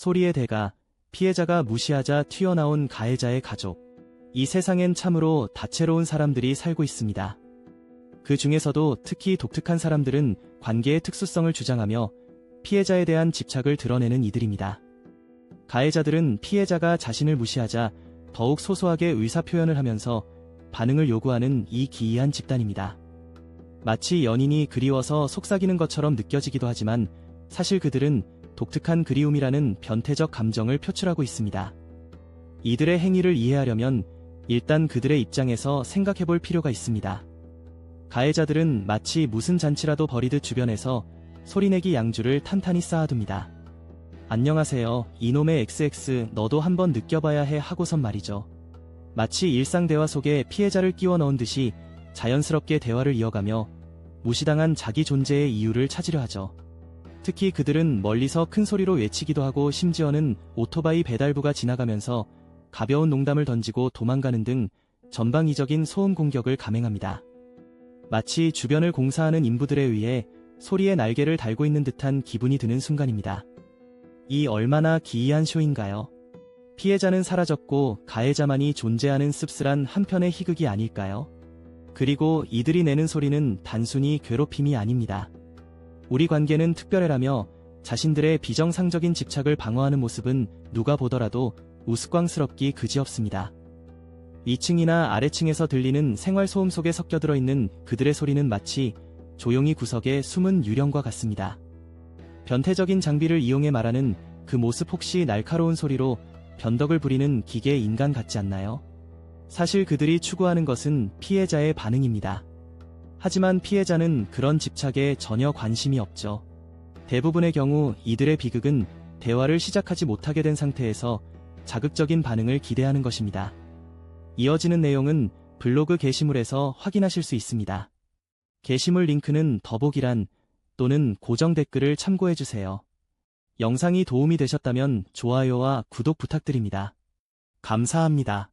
소리의 대가, 피해자가 무시하자 튀어나온 가해자의 가족. 이 세상엔 참으로 다채로운 사람들이 살고 있습니다. 그 중에서도 특히 독특한 사람들은 관계의 특수성을 주장하며 피해자에 대한 집착을 드러내는 이들입니다. 가해자들은 피해자가 자신을 무시하자 더욱 소소하게 의사표현을 하면서 반응을 요구하는 이 기이한 집단입니다. 마치 연인이 그리워서 속삭이는 것처럼 느껴지기도 하지만 사실 그들은 독특한 그리움이라는 변태적 감정을 표출하고 있습니다. 이들의 행위를 이해하려면 일단 그들의 입장에서 생각해 볼 필요가 있습니다. 가해자들은 마치 무슨 잔치라도 벌이듯 주변에서 소리내기 양주를 탄탄히 쌓아둡니다. 안녕하세요. 이놈의 XX 너도 한번 느껴봐야 해 하고선 말이죠. 마치 일상 대화 속에 피해자를 끼워 넣은 듯이 자연스럽게 대화를 이어가며 무시당한 자기 존재의 이유를 찾으려 하죠. 특히 그들은 멀리서 큰 소리로 외치기도 하고 심지어는 오토바이 배달부가 지나가면서 가벼운 농담을 던지고 도망가는 등 전방위적인 소음 공격을 감행합니다. 마치 주변을 공사하는 인부들에 의해 소리의 날개를 달고 있는 듯한 기분이 드는 순간입니다. 이 얼마나 기이한 쇼인가요? 피해자는 사라졌고 가해자만이 존재하는 씁쓸한 한편의 희극이 아닐까요? 그리고 이들이 내는 소리는 단순히 괴롭힘이 아닙니다. 우리 관계는 특별해라며 자신들의 비정상적인 집착을 방어하는 모습은 누가 보더라도 우스꽝스럽기 그지없습니다. 위층이나 아래층에서 들리는 생활소음 속에 섞여 들어 있는 그들의 소리는 마치 조용히 구석에 숨은 유령과 같습니다. 변태적인 장비를 이용해 말하는 그 모습 혹시 날카로운 소리로 변덕을 부리는 기계 인간 같지 않나요? 사실 그들이 추구하는 것은 피해자의 반응입니다. 하지만 피해자는 그런 집착에 전혀 관심이 없죠. 대부분의 경우 이들의 비극은 대화를 시작하지 못하게 된 상태에서 자극적인 반응을 기대하는 것입니다. 이어지는 내용은 블로그 게시물에서 확인하실 수 있습니다. 게시물 링크는 더보기란 또는 고정 댓글을 참고해주세요. 영상이 도움이 되셨다면 좋아요와 구독 부탁드립니다. 감사합니다.